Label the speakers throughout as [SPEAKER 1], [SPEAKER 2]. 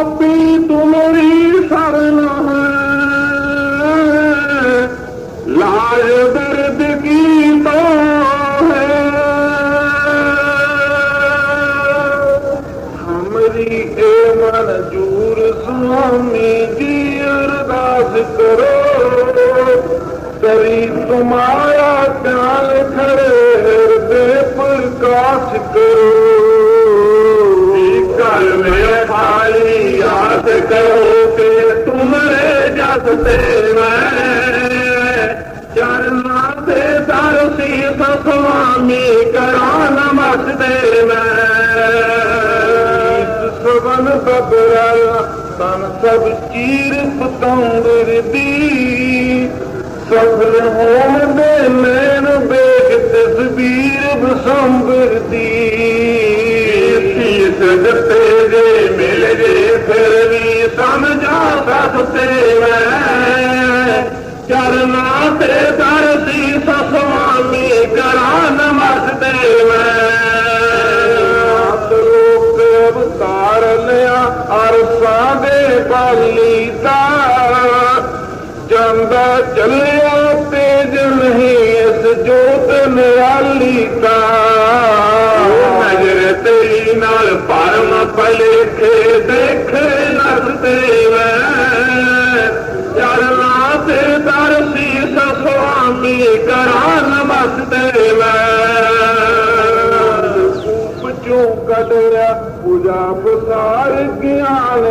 [SPEAKER 1] ਆਪੀ ਤੁਮਰੀ ਸਰਨ ਹੈ ਲਾਜ ਦਰਦ ਕੀ ਤੋ ਹੈ ਹਮਰੀ ਏ ਮਨਜੂਰ ਸੁਆਮੀ ਜੀ ਅਰਦਾਸ ਕਰੋ। ਕਰੀ ਤੁਮਾਰਾ ਧਿਆਨ ਖੜੇ, ਹਿਰਦੇ ਪ੍ਰਕਾਸ਼ ਤੁਮਰੇ ਜਸ ਤੇ ਮੈਂ। ਚਰਨਾ ਤੇ ਦਰ ਸੀ ਸੁਆਮੀ ਕਰਾ ਨਮਸਤੇ ਮੈਂ। ਸਵਨ ਬਬਰਾ ਤਨ ਸਭ ਚੀਰ ਪਤੰਦਰ ਦੀ। ਸਫਲ ਹੋਣ ਦੇ ਲੈਣ ਬੇਗ ਤਸਵੀਰ ਬਸੰਬਰ ਦੀ। ਸੀਸ ਦਿੱਤੇ ਜੇ ਮਿਲ ਜੇ, ਫਿਰ ਵੀ ਸਮਝਾ ਸਕਤੇ ਮੈਂ ਤੇ ਦਰ ਸੀ ਸਸਵਾਮੀ ਕਰਾ ਨਮਸਤੇ ਮੈਂ। ਰੂਪ ਅਵਤਾਰ ਲਿਆ ਅਰਸਾਂ ਦੇ ਬਾਲੀ ਦਾ। ਜਾਂਦਾ ਚੱਲਿਆ ਤੇਜ ਨਹੀਂ ਇਸ ਜੋਤ ਨਿਆਲੀ ਦਾ। ਨਜ਼ਰ ਤੇਰੀ ਨਾਲ ਪਰਮ ਭਲੇਖੇ ਦੇਖੇ पूजा पसार ज्ञान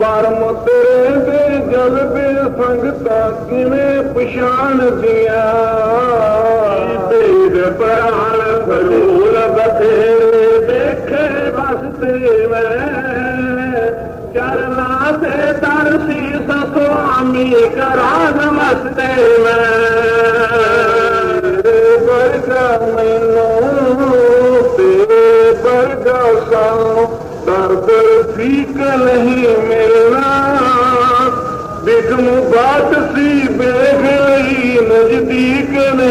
[SPEAKER 1] पर मतिरे ते जग ते संगत कछाद तीर प्राण भलू बसे देख वसद चरा ते दर सी सामी करा नव मिल्मु बी नज़दीक न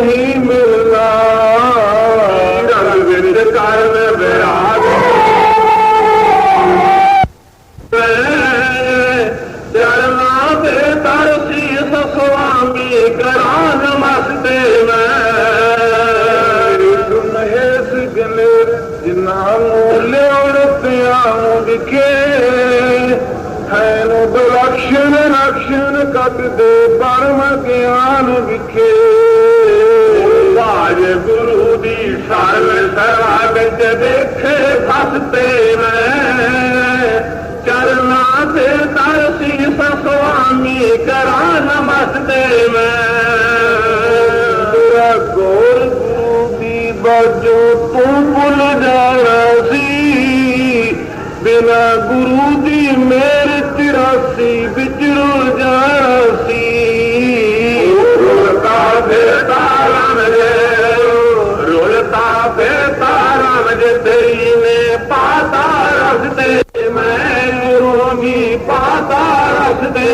[SPEAKER 1] स्वामी करा नमेन ਵਿਖੇ ਹੈ ਨੂੰ ਬਲਕਸ਼ਨ ਰਕਸ਼ਨ ਕੱਟਦੇ ਪਰਮ ਗਿਆਨ ਵਿਖੇ। ਬਾਜ ਗੁਰੂ ਦੀ ਸਰਲ ਸਰਾ ਵਿੱਚ ਦੇਖੇ ਫਸਤੇ ਮੈਂ। ਚਰਨਾ ਤੇ ਤਰਸੀ ਸਸਵਾਮੀ ਕਰਾ ਨਮਸਤੇ ਮੈਂ। ਤੇਰਾ ਗੁਰੂ ਦੀ ਬਾਜੋ बिजलू जी रोला तारे रोला बेतारत में पाता रखदे में रोनी पाता रखदे